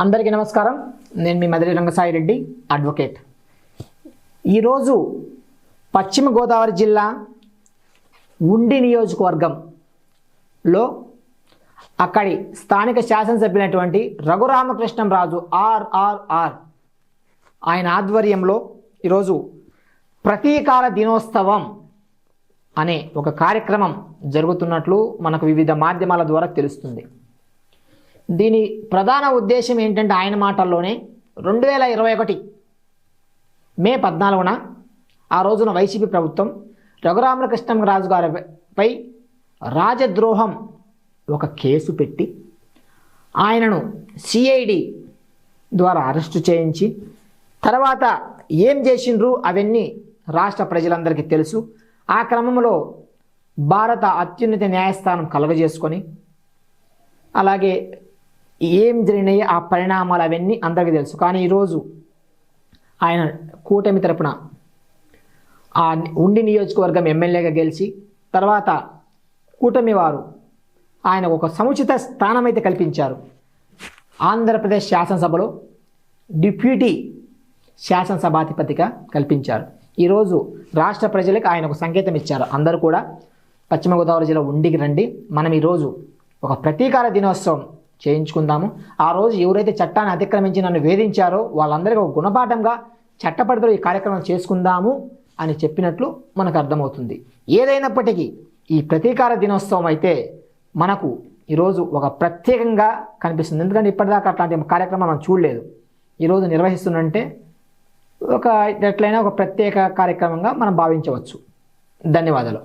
అందరికీ నమస్కారం. నేను మీ మధురి రంగసాయి రెడ్డి అడ్వకేట్. ఈరోజు పశ్చిమ గోదావరి జిల్లా ఉండి నియోజకవర్గంలో అక్కడి స్థానిక శాసనసభ్యులైనటువంటి రఘురామకృష్ణంరాజు ఆర్ఆర్ఆర్ ఆయన ఆధ్వర్యంలో ఈరోజు ప్రతీకార దినోత్సవం అనే ఒక కార్యక్రమం జరుగుతున్నట్లు మనకు వివిధ మాధ్యమాల ద్వారా తెలుస్తుంది. దీని ప్రధాన ఉద్దేశం ఏంటంటే ఆయన మాటల్లోనే రెండు వేల ఇరవై ఒకటి మే పద్నాలుగున ఆ రోజున వైసీపీ ప్రభుత్వం రఘురామకృష్ణరాజు గారిపై రాజద్రోహం ఒక కేసు పెట్టి ఆయనను సిఐడి ద్వారా అరెస్టు చేయించి తర్వాత ఏం చేసిండ్రు అవన్నీ రాష్ట్ర ప్రజలందరికీ తెలుసు. ఆ క్రమంలో భారత అత్యున్నత న్యాయస్థానం కలగజేసుకొని అలాగే ఏం జరిగినాయి ఆ పరిణామాలు అవన్నీ అందరికీ తెలుసు. కానీ ఈరోజు ఆయన కూటమి తరపున ఆ ఉండి నియోజకవర్గం ఎమ్మెల్యేగా గెలిచి తర్వాత కూటమి వారు ఆయన ఒక సముచిత స్థానం అయితే కల్పించారు. ఆంధ్రప్రదేశ్ శాసనసభలో డిప్యూటీ శాసనసభాధిపతిగా కల్పించారు. ఈరోజు రాష్ట్ర ప్రజలకు ఆయన ఒక సంకేతం ఇచ్చారు. అందరూ కూడా పశ్చిమ గోదావరి జిల్లా ఉండికి రండి. మనం ఈరోజు ఒక ప్రతీకార దినోత్సవం చేయించుకుందాము. ఆ రోజు ఎవరైతే చట్టాన్ని అతిక్రమించి నన్ను వేధించారో వాళ్ళందరికీ ఒక గుణపాఠంగా చట్టపరిధిలో ఈ కార్యక్రమం చేసుకుందాము అని చెప్పినట్లు మనకు అర్థమవుతుంది. ఏదైనప్పటికీ ఈ ప్రతీకార దినోత్సవం అయితే మనకు ఈరోజు ఒక ప్రత్యేకంగా కనిపిస్తుంది. ఎందుకంటే ఇప్పటిదాకా అట్లాంటి కార్యక్రమం మనం చూడలేదు. ఈరోజు నిర్వహిస్తుందంటే ఒక ఎట్లయినా ఒక ప్రత్యేక కార్యక్రమంగా మనం భావించవచ్చు. ధన్యవాదాలు.